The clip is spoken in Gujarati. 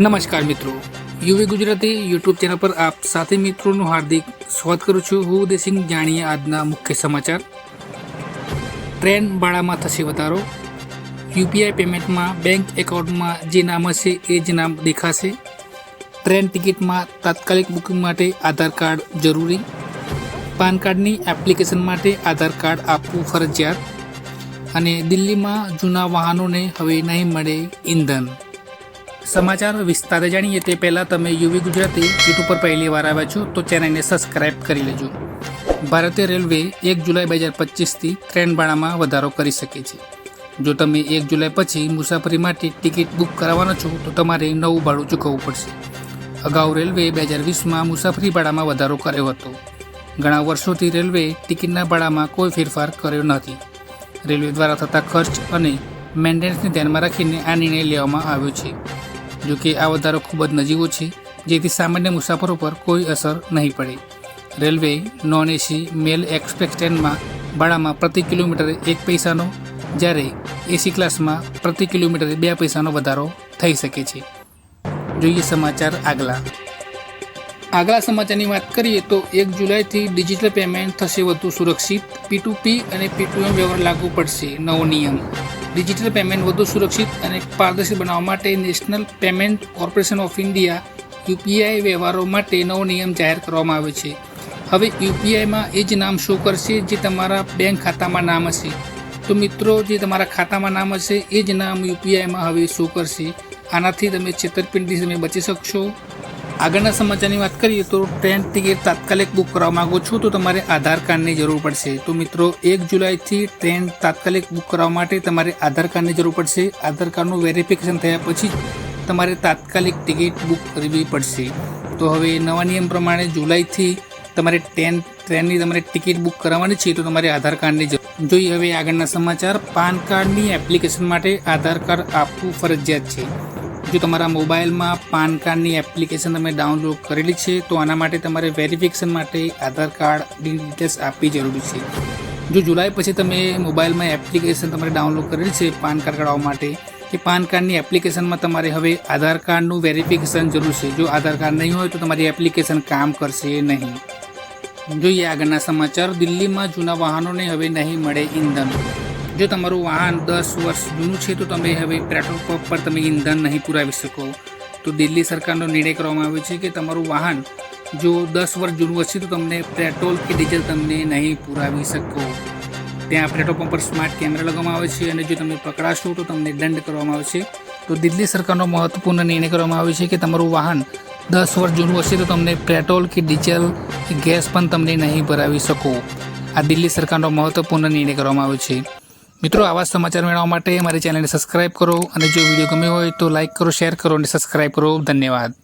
નમસ્કાર મિત્રો. યુવી ગુજરાતી યુટ્યુબ ચેનલ પર આપ સાથે મિત્રોનું હાર્દિક સ્વાગત કરું છું. હું ઉદયસિંહ જાણીએ આજના મુખ્ય સમાચાર. ટ્રેન ભાડામાં થશે વધારો. યુપીઆઈ પેમેન્ટમાં બેંક એકાઉન્ટમાં જે નામ હશે એ જ નામ દેખાશે. ટ્રેન ટિકિટમાં તાત્કાલિક બુકિંગ માટે આધાર કાર્ડ જરૂરી. પાન કાર્ડની એપ્લિકેશન માટે આધાર કાર્ડ આપવું ફરજિયાત. અને દિલ્હીમાં જૂના વાહનોને હવે નહીં મળે ઇંધન સમાચાર વિસ્તારે જાણીએ તે પહેલાં તમે યુવી ગુજરાતી યુટ્યુબ પર પહેલી વાર આવ્યા છો, તો ચેનલને સબસ્ક્રાઇબ કરી લેજો. ભારતીય રેલવે એક જુલાઈ બે હજાર પચીસથી ટ્રેન ભાડામાં વધારો કરી શકે છે. જો તમે એક જુલાઈ પછી મુસાફરી માટે ટિકિટ બુક કરાવવાનો છો, તો તમારે નવું ભાડું ચૂકવવું પડશે. અગાઉ રેલવે બે હજાર વીસમાં મુસાફરી ભાડામાં વધારો કર્યો હતો. ઘણા વર્ષોથી રેલવે ટિકિટના ભાડામાં કોઈ ફેરફાર કર્યો નથી. રેલવે દ્વારા થતા ખર્ચ અને મેન્ટેનન્સને ધ્યાનમાં રાખીને આ નિર્ણય લેવામાં આવ્યો છે. જો કે આ વધારો ખૂબ જ નજીવો છે, જેથી સામાન્ય મુસાફરો પર કોઈ અસર નહીં પડે. Railway non AC mail express ટ્રેનમાં ભાડામાં પ્રતિ કિલોમીટરે એક પૈસાનો, જ્યારે એસી ક્લાસમાં પ્રતિ કિલોમીટરે બે પૈસાનો વધારો થઈ શકે છે. જોઈએ સમાચાર આગલા. આગલા સમાચારની વાત કરીએ તો એક જુલાઈથી ડિજિટલ પેમેન્ટ થશે વધુ સુરક્ષિત, પી ટુ પી અને પી ટુ એમ વ્યવહાર લાગુ પડશે. નવો નિયમ. ડિજિટલ પેમેન્ટ વધુ સુરક્ષિત અને પારદર્શી બનાવવા માટે national payment corporation of India, UPI વ્યવહારો માટે નવો નિયમ જાહેર કરવામાં આવ્યો છે. હવે યુપીઆઈમાં એ જ નામ શો કરશે જે તમારા બેંક ખાતામાં નામ હશે. તો મિત્રો, જે તમારા ખાતામાં નામ હશે, એ જ નામ યુપીઆઈમાં હવે શો કરશે. આનાથી તમે છેતરપિંડીથી તમે બચી શકશો. આગળના સમાચારની વાત કરીએ તો ટ્રેન ટિકિટ તાત્કાલિક બુક કરવા માંગો છો તો તમારે આધાર કાર્ડની જરૂર પડશે. તો મિત્રો, એક જુલાઈથી ટ્રેન તાત્કાલિક બુક કરવા માટે તમારે આધાર કાર્ડની જરૂર પડશે. આધાર કાર્ડનું વેરિફિકેશન થયા પછી તમારે તાત્કાલિક ટિકિટ બુક કરવી પડશે. તો હવે નવા નિયમ પ્રમાણે જુલાઈથી તમારે ટ્રેન, ટ્રેનની તમારે ટિકિટ બુક કરાવવાની છે તો તમારે આધાર કાર્ડની જરૂર. જોઈએ હવે આગળના સમાચાર. પાન કાર્ડની એપ્લિકેશન માટે આધાર કાર્ડ આપવું ફરજિયાત છે. જો તમારા મોબાઈલમાં પાન કાર્ડની એપ્લિકેશન તમે ડાઉનલોડ કરેલી છે, તો આના માટે તમારે વેરિફિકેશન માટે આધાર કાર્ડની ડિટેલ્સ આપવી જરૂરી છે. જો જુલાઈ પછી તમે મોબાઈલમાં એપ્લિકેશન તમારે ડાઉનલોડ કરેલી છે, પાન કાર્ડ કઢાવવા માટે, કે પાન કાર્ડની એપ્લિકેશનમાં તમારે હવે આધાર કાર્ડનું વેરિફિકેશન જરૂર છે. જો આધાર કાર્ડ નહીં હોય, તો તમારી એપ્લિકેશન કામ કરશે નહીં. જોઈએ આગળના સમાચાર. દિલ્હીમાં જૂના વાહનોને હવે નહીં મળે ઇંધન જો તમારું વાહન દસ વર્ષ જૂનું છે, તો તમે હવે પેટ્રોલ પંપ પર તમે ઇંધન નહીં પુરાવી શકો. તો દિલ્હી સરકારનો નિર્ણય કરવામાં આવ્યો છે કે તમારું વાહન જો દસ વર્ષ જૂનું હશે, તો તમને પેટ્રોલ કે ડીઝલ તમને નહીં પુરાવી શકો. ત્યાં પેટ્રોલ પંપ પર સ્માર્ટ કેમેરા લગાવવામાં આવે છે અને જો તમે પકડાશો, તો તમને દંડ કરવામાં આવે છે. તો દિલ્હી સરકારનો મહત્વપૂર્ણ નિર્ણય કરવામાં આવ્યો છે કે તમારું વાહન દસ વર્ષ જૂનું હશે, તો તમને પેટ્રોલ કે ડીઝલ કે ગેસ પણ તમને નહીં ભરાવી શકો. આ દિલ્હી સરકારનો મહત્વપૂર્ણ નિર્ણય કરવામાં આવ્યો છે. મિત્રો, આવા સમાચાર મેળવવા માટે મારી ચેનલને સબસ્ક્રાઇબ કરો અને જો વીડિયો ગમ્યો હોય તો લાઇક કરો શેર કરો અને સબસ્ક્રાઇબ કરો. ધન્યવાદ.